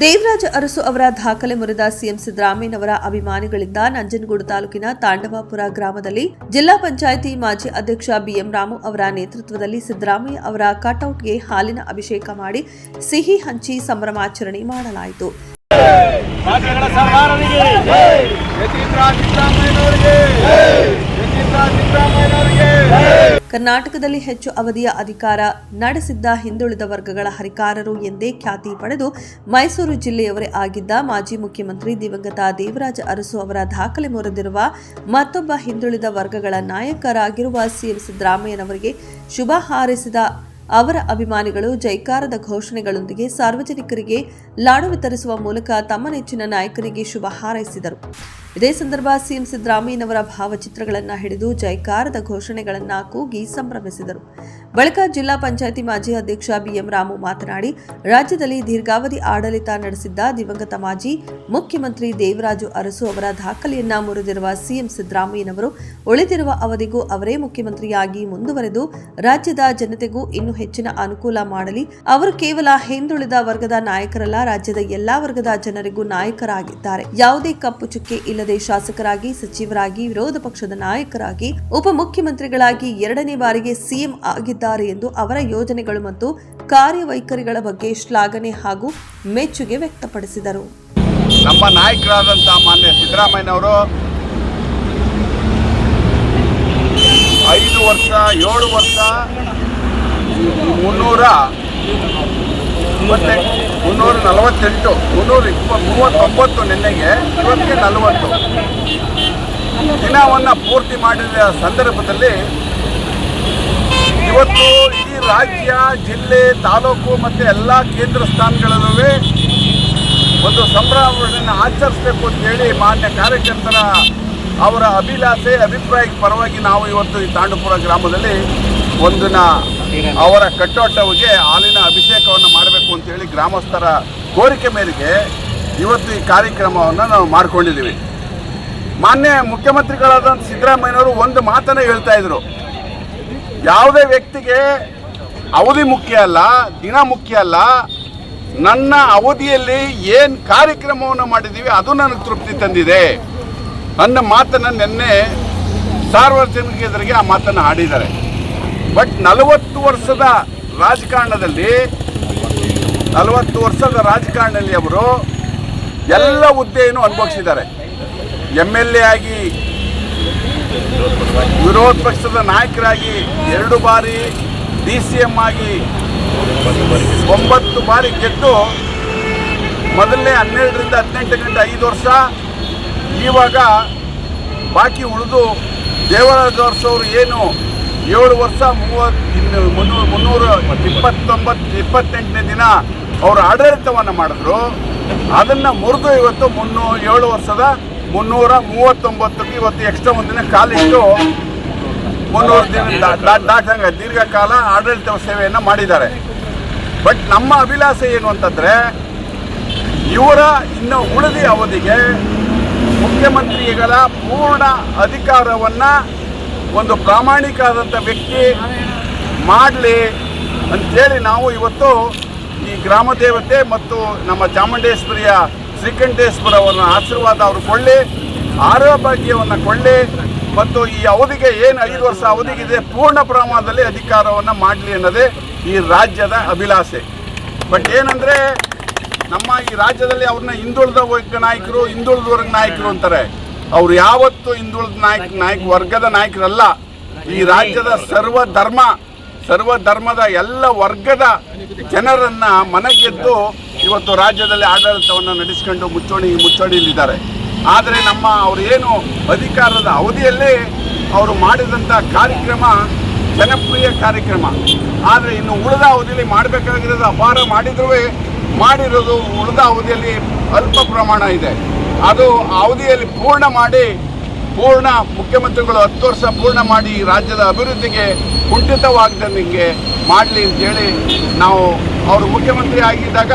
ದೇವರಾಜ ಅರಸು ಅವರ ದಾಖಲೆ ಮುರಿದ ಸಿಎಂ ಸಿದ್ದರಾಮಯ್ಯನವರ ಅಭಿಮಾನಿಗಳಿಂದ ನಂಜನಗೂಡು ತಾಲೂಕಿನ ತಾಂಡವಾಪುರ ಗ್ರಾಮದಲ್ಲಿ ಜಿಲ್ಲಾ ಪಂಚಾಯಿತಿ ಮಾಜಿ ಅಧ್ಯಕ್ಷ ಬಿಎಂ ರಾಮು ಅವರ ನೇತೃತ್ವದಲ್ಲಿ ಸಿದ್ದರಾಮಯ್ಯ ಅವರ ಕಟೌಟ್ಗೆ ಹಾಲಿನ ಅಭಿಷೇಕ ಮಾಡಿ ಸಿಹಿ ಹಂಚಿ ಸಂಭ್ರಮಾಚರಣೆ ಮಾಡಲಾಯಿತು. ಕರ್ನಾಟಕದಲ್ಲಿ ಹೆಚ್ಚು ಅವಧಿಯ ಅಧಿಕಾರ ನಡೆಸಿದ್ದ ಹಿಂದುಳಿದ ವರ್ಗಗಳ ಹರಿಕಾರರು ಎಂದೇ ಖ್ಯಾತಿ ಪಡೆದು ಮೈಸೂರು ಜಿಲ್ಲೆಯವರೇ ಆಗಿದ್ದ ಮಾಜಿ ಮುಖ್ಯಮಂತ್ರಿ ದಿವಂಗತ ದೇವರಾಜ ಅರಸು ಅವರ ದಾಖಲೆ ಮೊರೆದಿರುವ ಮತ್ತೊಬ್ಬ ಹಿಂದುಳಿದ ವರ್ಗಗಳ ನಾಯಕರಾಗಿರುವ ಸಿಎಂ ಸಿದ್ದರಾಮಯ್ಯನವರಿಗೆ ಶುಭ ಹಾರೈಸಿದ ಅವರ ಅಭಿಮಾನಿಗಳು ಜೈಕಾರದ ಘೋಷಣೆಗಳೊಂದಿಗೆ ಸಾರ್ವಜನಿಕರಿಗೆ ಲಾಡು ವಿತರಿಸುವ ಮೂಲಕ ತಮ್ಮ ನೆಚ್ಚಿನ ನಾಯಕರಿಗೆ ಶುಭ ಹಾರೈಸಿದರು. ಇದೇ ಸಂದರ್ಭ ಸಿಎಂ ಸಿದ್ದರಾಮಯ್ಯನವರ ಭಾವಚಿತ್ರಗಳನ್ನು ಹಿಡಿದು ಜೈಕಾರದ ಘೋಷಣೆಗಳನ್ನು ಕೂಗಿ ಸಂಭ್ರಮಿಸಿದರು. ಬಳಿಕ ಜಿಲ್ಲಾ ಪಂಚಾಯಿತಿ ಮಾಜಿ ಅಧ್ಯಕ್ಷ ಬಿಎಂ ರಾಮು ಮಾತನಾಡಿ, ರಾಜ್ಯದಲ್ಲಿ ದೀರ್ಘಾವಧಿ ಆಡಳಿತ ನಡೆಸಿದ್ದ ದಿವಂಗತ ಮಾಜಿ ಮುಖ್ಯಮಂತ್ರಿ ದೇವರಾಜು ಅರಸು ಅವರ ದಾಖಲೆಯನ್ನ ಮುರಿದಿರುವ ಸಿಎಂ ಸಿದ್ದರಾಮಯ್ಯನವರು, ಉಳಿದಿರುವ ಅವಧಿಗೂ ಅವರೇ ಮುಖ್ಯಮಂತ್ರಿಯಾಗಿ ಮುಂದುವರೆದು ರಾಜ್ಯದ ಜನತೆಗೂ ಇನ್ನೂ ಹೆಚ್ಚಿನ ಅನುಕೂಲ ಮಾಡಲಿ. ಅವರು ಕೇವಲ ಹಿಂದುಳಿದ ವರ್ಗದ ನಾಯಕರಲ್ಲ, ರಾಜ್ಯದ ಎಲ್ಲಾ ವರ್ಗದ ಜನರಿಗೂ ನಾಯಕರಾಗಿದ್ದಾರೆ. ಯಾವುದೇ ಕಪ್ಪು ಚುಕ್ಕೆ ಇಲ್ಲದೆ ಶಾಸಕರಾಗಿ, ಸಚಿವರಾಗಿ, ವಿರೋಧ ಪಕ್ಷದ ನಾಯಕರಾಗಿ, ಉಪಮುಖ್ಯಮಂತ್ರಿಗಳಾಗಿ ಎರಡನೇ ಬಾರಿಗೆ ಸಿಎಂ ಆಗಿದ್ದಾರೆ ಎಂದು ಅವರ ಯೋಜನೆಗಳು ಮತ್ತು ಕಾರ್ಯವೈಖರಿಗಳ ಬಗ್ಗೆ ಶ್ಲಾಘನೆ ಹಾಗೂ ಮೆಚ್ಚುಗೆ ವ್ಯಕ್ತಪಡಿಸಿದರು. ನಮ್ಮ ನಾಯಕರಾದಂತಹ ಮಾನ್ಯ ಸಿದ್ದರಾಮಯ್ಯನವರು ಐದು ವರ್ಷ, ಏಳು ವರ್ಷ, ಮುನ್ನೂರ ಮೂವತ್ತೆಂಟು ಮುನ್ನೂರ ನಲವತ್ತೆಂಟು, ಮುನ್ನೂರ ಇಪ್ಪ ಮೂವತ್ತೊಂಬತ್ತು ನಿನ್ನೆಗೆ ಇವತ್ತಿಗೆ ನಲವತ್ತು. ದಿನವನ್ನು ಪೂರ್ತಿ ಮಾಡಿದ ಸಂದರ್ಭದಲ್ಲಿ ಇವತ್ತು ಇಡೀ ರಾಜ್ಯ, ಜಿಲ್ಲೆ, ತಾಲೂಕು ಮತ್ತು ಎಲ್ಲ ಕೇಂದ್ರ ಸ್ಥಾನಗಳಲ್ಲೂ ಒಂದು ಸಂಭ್ರಮವನ್ನು ಆಚರಿಸಬೇಕು ಅಂತೇಳಿ ಮಾನ್ಯ ಕಾರ್ಯಕರ್ತರ ಅವರ ಅಭಿಲಾಷೆ, ಅಭಿಪ್ರಾಯಕ್ಕೆ ಪರವಾಗಿ ನಾವು ಇವತ್ತು ಈ ತಾಂಡಪುರ ಗ್ರಾಮದಲ್ಲಿ ಒಂದಿನ ಅವರ ಕಟ್ಟೋಟವಿಗೆ ಹಾಲಿನ ಅಂತೇಳಿ ಗ್ರಾಮಸ್ಥರ ಕೋರಿಕೆ ಮೇರೆಗೆ ಇವತ್ತು ಈ ಕಾರ್ಯಕ್ರಮವನ್ನು ನಾವು ಮಾಡಿಕೊಂಡಿದ್ದೀವಿ. ಮಾನ್ಯ ಮುಖ್ಯಮಂತ್ರಿಗಳಾದಂಥ ಸಿದ್ದರಾಮಯ್ಯನವರು ಒಂದು ಮಾತನ್ನು ಹೇಳ್ತಾ ಇದ್ರು. ಯಾವುದೇ ವ್ಯಕ್ತಿಗೆ ಅವಧಿ ಮುಖ್ಯ ಅಲ್ಲ, ದಿನ ಮುಖ್ಯ ಅಲ್ಲ, ನನ್ನ ಅವಧಿಯಲ್ಲಿ ಏನು ಕಾರ್ಯಕ್ರಮವನ್ನು ಮಾಡಿದ್ದೀವಿ ಅದು ನನಗೆ ತೃಪ್ತಿ ತಂದಿದೆ. ನನ್ನ ಮಾತನ್ನು ನಿನ್ನೆ ಸಾರ್ವಜನಿಕ ಎದುರಿಗೆ ಆ ಮಾತನ್ನು ಆಡಿದ್ದಾರೆ. ಬಟ್ ನಲವತ್ತು ವರ್ಷದ ರಾಜಕಾರಣದಲ್ಲಿ ನಲವತ್ತು ವರ್ಷದ ರಾಜಕಾರಣದಲ್ಲಿ ಅವರು ಎಲ್ಲ ಹುದ್ದೆಯನ್ನು ಅನುಭವಿಸಿದ್ದಾರೆ. ಎಂ ಎಲ್ ಎ ಆಗಿ, ವಿರೋಧ ಪಕ್ಷದ ನಾಯಕರಾಗಿ, ಎರಡು ಬಾರಿ ಡಿ ಸಿ ಎಂ ಆಗಿ, ಒಂಬತ್ತು ಬಾರಿ ಗೆದ್ದು ಮೊದಲನೇ ಹನ್ನೆರಡರಿಂದ ಹದಿನೆಂಟು ಗಂಟೆ ಐದು ವರ್ಷ, ಇವಾಗ ಬಾಕಿ ಉಳಿದು ದೇವರಾಜ ಅವರು ಏನು ಏಳು ವರ್ಷ, ಮೂವತ್ತು ಇನ್ನು ಮುನ್ನೂರು ಮುನ್ನೂರ ಇಪ್ಪತ್ತೊಂಬತ್ತು, ಇಪ್ಪತ್ತೆಂಟನೇ ದಿನ ಅವರು ಆಡಳಿತವನ್ನು ಮಾಡಿದ್ರು. ಅದನ್ನು ಮುರಿದು ಇವತ್ತು ಮುನ್ನೂ ಏಳು ವರ್ಷದ ಮುನ್ನೂರ ಮೂವತ್ತೊಂಬತ್ತಕ್ಕೆ ಇವತ್ತು ಎಕ್ಸ್ಟ್ರಾ ಒಂದಿನ ಕಾಲಿಟ್ಟು ಮುನ್ನೂರು ದಿನ ದಾಟಂಗ ದೀರ್ಘಕಾಲ ಆಡಳಿತ ಸೇವೆಯನ್ನು ಮಾಡಿದ್ದಾರೆ. ಬಟ್ ನಮ್ಮ ಅಭಿಲಾಷೆ ಏನು ಅಂತಂದರೆ ಇವರ ಇನ್ನು ಉಳಿದ ಅವಧಿಗೆ ಮುಖ್ಯಮಂತ್ರಿಗಳ ಪೂರ್ಣ ಅಧಿಕಾರವನ್ನು ಒಂದು ಪ್ರಾಮಾಣಿಕ ಆದಂಥ ವ್ಯಕ್ತಿ ಮಾಡಲಿ ಅಂಥೇಳಿ ನಾವು ಇವತ್ತು ಈ ಗ್ರಾಮ ದೇವತೆ ಮತ್ತು ನಮ್ಮ ಚಾಮುಂಡೇಶ್ವರಿಯ ಶ್ರೀಕಂಠೇಶ್ವರ ಅವರ ಆಶೀರ್ವಾದ ಅವರು ಕೊಳ್ಳಿ ಆರೋಗ್ಯವನ್ನು ಕೊಳ್ಳಿ ಮತ್ತು ಈ ಅವಧಿಗೆ ಏನು ಐದು ವರ್ಷ ಅವಧಿಗಿದೆ ಪೂರ್ಣ ಪ್ರಮಾಣದಲ್ಲಿ ಅಧಿಕಾರವನ್ನು ಮಾಡಲಿ ಅನ್ನೋದೇ ಈ ರಾಜ್ಯದ ಅಭಿಲಾಷೆ. ಬಟ್ ಏನಂದರೆ ನಮ್ಮ ಈ ರಾಜ್ಯದಲ್ಲಿ ಅವ್ರನ್ನ ಹಿಂದುಳಿದ ವರ್ಗ ನಾಯಕರು ಹಿಂದುಳಿದ ವರ್ಗ ನಾಯಕರು ಅಂತಾರೆ. ಅವ್ರು ಯಾವತ್ತು ಹಿಂದುಳಿದ ನಾಯಕ ನಾಯಕ ವರ್ಗದ ನಾಯಕರಲ್ಲ. ಈ ರಾಜ್ಯದ ಸರ್ವ ಧರ್ಮ ಸರ್ವ ಧರ್ಮದ ಎಲ್ಲ ವರ್ಗದ ಜನರನ್ನ ಮನಗೆದ್ದು ಇವತ್ತು ರಾಜ್ಯದಲ್ಲಿ ಆಡಳಿತವನ್ನು ನಡೆಸಿಕೊಂಡು ಮುಚ್ಚೋಣಿ ಮುಚ್ಚೋಣಿಯಲ್ಲಿದ್ದಾರೆ ಆದರೆ ನಮ್ಮ ಅವರು ಏನು ಅಧಿಕಾರದ ಅವಧಿಯಲ್ಲಿ ಅವರು ಮಾಡಿದಂಥ ಕಾರ್ಯಕ್ರಮ ಜನಪ್ರಿಯ ಕಾರ್ಯಕ್ರಮ. ಆದರೆ ಇನ್ನು ಉಳಿದ ಅವಧಿಯಲ್ಲಿ ಮಾಡಬೇಕಾಗಿರೋದು ಅಪಾರ ಮಾಡಿದ್ರೂ ಮಾಡಿರೋದು ಉಳಿದ ಅವಧಿಯಲ್ಲಿ ಅಲ್ಪ ಪ್ರಮಾಣ ಇದೆ. ಅದು ಅವಧಿಯಲ್ಲಿ ಪೂರ್ಣ ಮಾಡಿ, ಪೂರ್ಣ ಮುಖ್ಯಮಂತ್ರಿಗಳು ಹತ್ತು ವರ್ಷ ಪೂರ್ಣ ಮಾಡಿ ರಾಜ್ಯದ ಅಭಿವೃದ್ಧಿಗೆ ಕುಂಠಿತವಾಗದಂಗೆ ಮಾಡಲಿ ಅಂತೇಳಿ ನಾವು ಅವರು ಮುಖ್ಯಮಂತ್ರಿ ಆಗಿದ್ದಾಗ